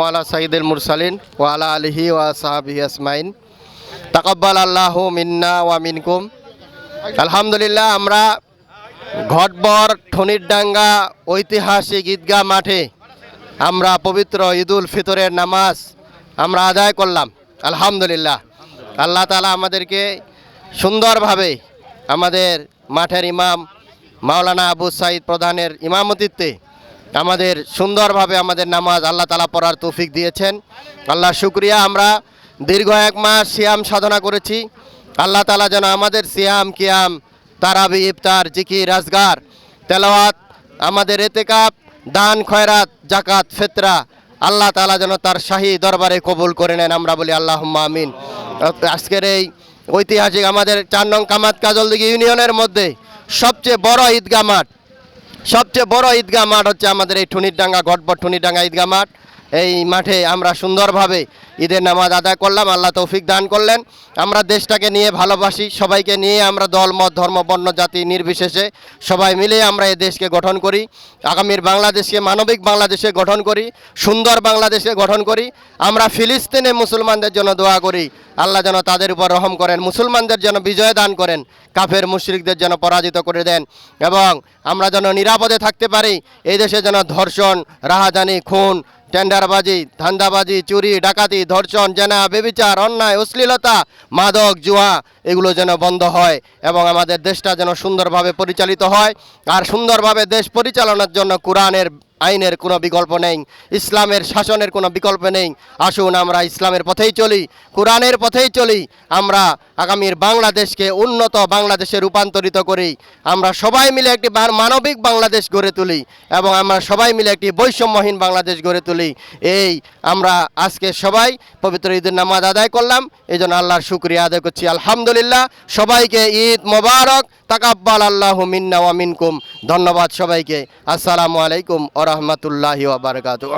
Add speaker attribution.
Speaker 1: ওয়ালা সাইদুল মুরসালিন ওয়ালা আলহি ওয়া সাহাবি আসমাইন। তাকাব্বাল আল্লাহ মিন্না ওয়া মিনকুম। আলহামদুলিল্লাহ, আমরা ঘটবর ঠনিরডাঙ্গা ঐতিহাসিক ঈদগাহ মাঠে আমরা পবিত্র ঈদুল ফিতরের নামাজ আমরা আদায় করলাম। আলহামদুলিল্লাহ। আল্লাহ তালা আমাদেরকে সুন্দরভাবে আমাদের মাঠের ইমাম মাওলানা আবু সাইদ প্রধানের ইমামতিত্বে আমাদের সুন্দরভাবে আমাদের নামাজ আল্লাহ তালা পড়ার তৌফিক দিয়েছেন। আল্লাহ শুক্রিয়া, আমরা দীর্ঘ এক মাস সিয়াম সাধনা করেছি। আল্লাহ তালা যেন আমাদের সিয়াম, কিয়াম, তারাবি, ইফতার জিকি রাজগার তেলাওয়াত, আমাদের এতেকাপ, দান, খয়রাত জাকাত ফেতরা, আল্লাহ তালা যেন তার শাহী দরবারে কবুল করে নেন। আমরা বলি আল্লাহ আমিন। আজকের এই ঐতিহাসিক আমাদের চার নং কামাত কাজলদিঘি ইউনিয়নের মধ্যে সবচেয়ে বড় ঈদগাহ মাঠ সবচেয়ে বড় ঈদগাহ মাঠ হচ্ছে আমাদের এই ঠুনিরডাঙ্গা ঘটবট ঠুনিরডাঙ্গা ঈদগাহ মাঠ। এই মাঠে আমরা সুন্দরভাবে ঈদের নামাজ আদায় করলাম, আল্লাহ তৌফিক দান করলেন। আমরা দেশটাকে নিয়ে ভালোবাসি, সবাইকে নিয়ে আমরা দল, মত, ধর্ম, বর্ণ, জাতি নির্বিশেষে সবাই মিলে আমরা এই দেশকে গঠন করি। আগামীর বাংলাদেশকে, মানবিক বাংলাদেশে গঠন করি, সুন্দর বাংলাদেশে গঠন করি। আমরা ফিলিস্তিনে মুসলমানদের জন্য দোয়া করি, আল্লাহ যেন তাদের উপর রহম করেন, মুসলমানদের যেন বিজয় দান করেন, কাফের, মুশরিকদের যেন পরাজিত করে দেন এবং আমরা যেন নিরাপদে থাকতে পারি, এই দেশে যেন ধর্ষণ, রাহাজানি, খুন টেন্ডারবাজি, ধান্দাবাজি, চুরি, ডাকাতি, ধর্ষণ, জেনা, বেবিচার, অন্যায়, অশ্লীলতা, মাদক, জুয়া, এগুলো যেন বন্ধ হয় এবং আমাদের দেশটা যেন সুন্দরভাবে পরিচালিত হয়। আর সুন্দরভাবে দেশ পরিচালনার জন্য কোরআনের আইনের কোনো বিকল্প নেই, ইসলামের শাসনের কোনো বিকল্প নেই। আসুন আমরা ইসলামের পথেই চলি, কোরআনের পথেই চলি, আমরা আগামীর বাংলাদেশকে উন্নত বাংলাদেশে রূপান্তরিত করি। আমরা সবাই মিলে একটি মানবিক বাংলাদেশ গড়ে তুলি এবং আমরা সবাই মিলে একটি বৈষম্যহীন বাংলাদেশ গড়ে তুলি। এই আমরা আজকে সবাই পবিত্র ঈদের নামাজ আদায় করলাম। এই জন্য আল্লাহর শুক্রিয়া আদায় করছি। আলহামদুলিল্লাহ, সবাইকে ঈদ মোবারক। তাকাব্বাল আল্লাহ মিন্না ওয়া মিনকুম। ধন্যবাদ সবাইকে। আসসালামু আলাইকুম ওয়া বারাকাতুহু।